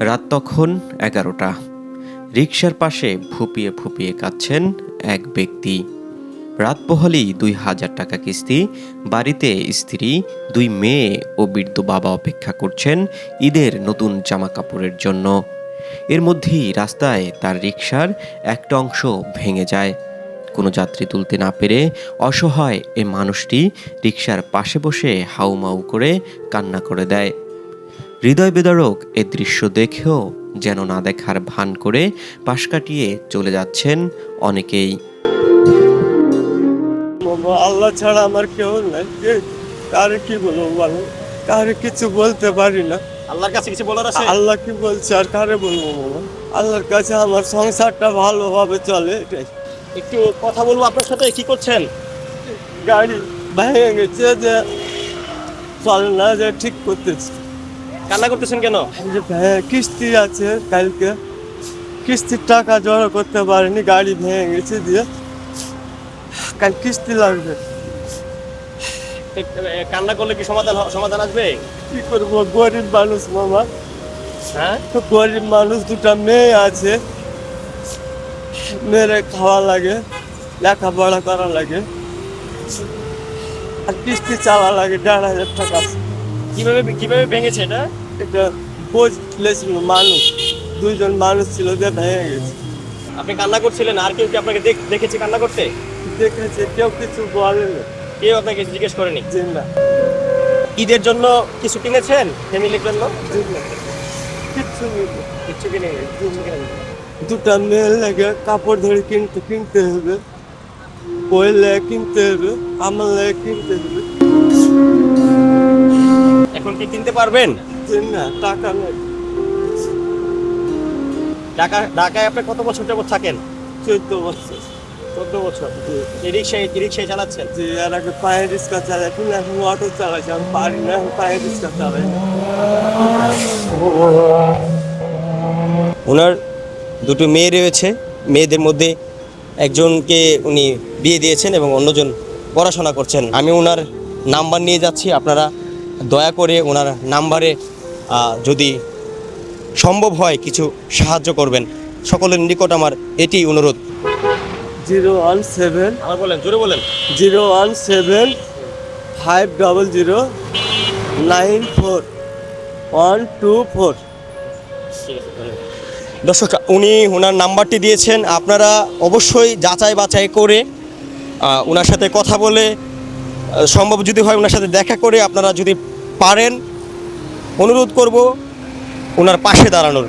রাত তখন এগারোটা। রিক্সার পাশে ফুপিয়ে ফুপিয়ে কাঁদছেন এক ব্যক্তি। রাত পোহালেই দুই হাজার টাকা কিস্তি, বাড়িতে স্ত্রী, দুই মেয়ে ও বৃদ্ধ বাবা অপেক্ষা করছেন ঈদের নতুন জামা কাপড়ের জন্য। এর মধ্যেই রাস্তায় তার রিক্সার একটা অংশ ভেঙে যায়। কোনো যাত্রী তুলতে না পেরে অসহায় এ মানুষটি রিক্সার পাশে বসে হাউমাউ করে কান্না করে দেয়। হৃদয় বেদারক এ দৃশ্য দেখেও যেন না দেখার ভান করে পাশ কাটিয়ে চলে যাচ্ছেন অনেকেই। আল্লাহ ছাড়া আমার কেউ নাই। কে- কারে কি বলব বলো? কারে কিছু বলতে পারি না। আল্লাহর কাছে কিছু বলার আছে? আল্লাহ কি বলছে আর কারে বলব বাবা আল্লাহর কাছে আমার সংসারটা ভালোভাবে চলে এটাই। একটু কথা বলব আপনার সাথে কি করছেন? গাড়ি ভেঙে গেছে যে চলে না যে ঠিক করতেছি। কান্না করতেছেন কেন? কিস্তি আছে কালকে। কিস্তির টাকা জড়ো করতে পারিনি গাড়ি ভেঙে গেছে দিয়ে। কাল কিস্তি লাগবে। কান্না করলে কি সমাধান সমাধান আসবে? কি করব? গরিব মানুষ মামা। হ্যাঁ? তো গরিব মানুষ দুটা মেয়ে আছে। মেয়েরে খাওয়া লাগে লেখাপড়া করা লাগে। আর কিস্তি চালা লাগে দেড় হাজার টাকা। কীভাবে কীভাবে ভেঙেছে এটা? বোঝ ছিল মানুষ দুইজন মানুষ ছিল যে ভেঙে গেছে। আপনি কান্না করছিলেন আর কেউ কি আপনাকে দেখ- দেখেছে কান্না করতে? দেখেছে কেউ কিছু বলে না। কেউ আপনাকে জিজ্ঞেস করেনি? না। ঈদের জন্য কিছু কিনেছেন? ফ্যামিলির জন্য? কিচ্ছু কিছু কিনে। দুটা মেয়ে লাগে কাপড় ধরে কিনতে কিনতে হবে। বই লেগে কিনতে হবে আমার লেগে কিনতে হবে। এখন কি কিনতে পারবেন? না টাকা নেই। ঢাকা ঢাকায় আপনি কত বছর যাবত থাকেন? চোদ্দ বছর। চোদ্দ বছর? রিক্সায় রিক্সায় চালাচ্ছেন? যে এর আগে পায়ে রিক্সা চালাই। তুমি এখন অটো চালাইছি আমি পারি না এখন পায়ে রিক্সা চালাই। ওনার দুটো মেয়ে রয়েছে। মেয়েদের মধ্যে একজনকে উনি বিয়ে দিয়েছেন এবং অন্যজন পড়াশোনা করছেন। আমি ওনার নাম্বার নিয়ে যাচ্ছি আপনারা দয়া করে ওনার নাম্বারে যদি সম্ভব হয় কিছু সাহায্য করবেন। সকলের নিকট আমার এটি অনুরোধ। জিরো ওয়ান সেভেন আমার বলেন জোরে বলেন। Zero one seven five double zero nine four one two four. দর্শক উনি ওনার নাম্বারটি দিয়েছেন। আপনারা অবশ্যই যাচাই বাছাই করে ওনার সাথে কথা বলে সম্ভব যদি হয় ওনার সাথে দেখা করে আপনারা যদি পারেন, অনুরোধ করব ওনার পাশে দাঁড়ানোর।